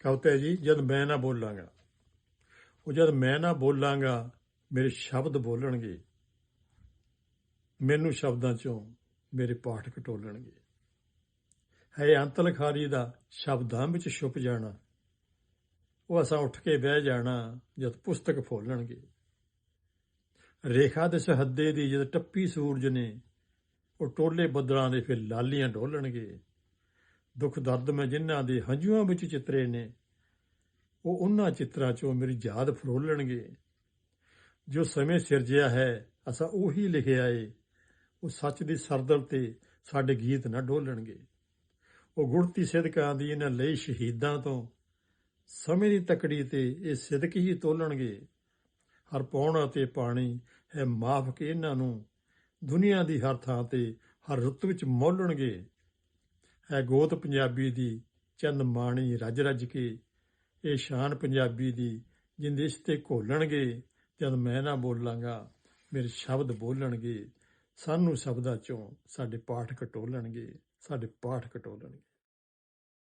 ਕਵਤਾ ਹੈ ਜੀ, ਜਦ ਮੈਂ ਨਾ ਬੋਲਾਂਗਾ। ਉਹ ਜਦ ਮੈਂ ਨਾ ਬੋਲਾਂਗਾ, ਮੇਰੇ ਸ਼ਬਦ ਬੋਲਣਗੇ। ਮੈਨੂੰ ਸ਼ਬਦਾਂ ਚੋਂ ਮੇਰੇ ਪਾਠ ਕਟੋਲਣਗੇ। ਹੈ ਅੰਤ ਲਿਖਾਰੀ ਦਾ ਸ਼ਬਦਾਂ ਵਿੱਚ ਛੁਪ ਜਾਣਾ। ਉਹ ਅਸਾਂ ਉੱਠ ਕੇ ਬਹਿ ਜਾਣਾ, ਜਦ ਪੁਸਤਕ ਫੋਲਣਗੇ। ਰੇਖਾ ਦੇ ਸਹੱਦੇ ਦੀ ਜਦ ਟੱਪੀ ਸੂਰਜ ਨੇ, ਉਹ ਟੋਲੇ ਬੱਦਲਾਂ ਦੇ ਫਿਰ ਲਾਲੀਆਂ ਡੋਲਣਗੇ। ਦੁੱਖ ਦਰਦ ਮੈਂ ਜਿਨ੍ਹਾਂ ਦੇ ਹੰਝੂਆਂ ਵਿੱਚ ਚਿਤਰੇ ਨੇ, ਉਹ ਉਹਨਾਂ ਚਿੱਤਰਾਂ ਚੋਂ ਮੇਰੀ ਯਾਦ ਫਰੋਲਣਗੇ ਜੋ ਸਮੇਂ ਸਿਰਜਿਆ ਹੈ, ਅਸਾਂ ਉਹੀ ਲਿਖਿਆ ਏ, ਉਹ ਸੱਚ ਦੀ ਸਰਦਲ ਤੇ ਸਾਡੇ ਗੀਤ ਨਾ ਡੋਲਣਗੇ ਉਹ ਗੁੜਤੀ ਸਿਦਕਾਂ ਦੀ ਇਹਨਾਂ ਲਈ ਸ਼ਹੀਦਾਂ ਤੋਂ, ਸਮੇਂ ਦੀ ਤਕੜੀ ਤੇ ਇਹ ਸਿਦਕ ਹੀ ਤੋਲਣਗੇ। ਹਰ ਪੌਣਾ ਤੇ ਪਾਣੀ ਹੈ ਮਾਫ ਕੇ ਇਹਨਾਂ ਨੂੰ, ਦੁਨੀਆ ਦੀ ਹਰ ਥਾਂ ਤੇ ਹਰ ਰੁੱਤ ਵਿੱਚ ਮੋਲਣਗੇ। ਹੈ ਗੋਤ ਪੰਜਾਬੀ ਦੀ ਚੰਦ ਮਾਣੀ ਰੱਜ ਰੱਜ ਕੇ, ਇਹ ਸ਼ਾਨ ਪੰਜਾਬੀ ਦੀ ਜਿੰਦ ਇਸ ਤੇ ਘੋਲਣਗੇ, ਜਦ ਮੈਂ ਨਾ ਬੋਲਾਂਗਾ, ਮੇਰੇ ਸ਼ਬਦ ਬੋਲਣਗੇ, ਸਾਨੂੰ ਸ਼ਬਦਾਂ ਚੋਂ ਸਾਡੇ ਪਾਠ ਕਟੋਲਣਗੇ, ਸਾਡੇ ਪਾਠ ਕਟੋਲਣਗੇ।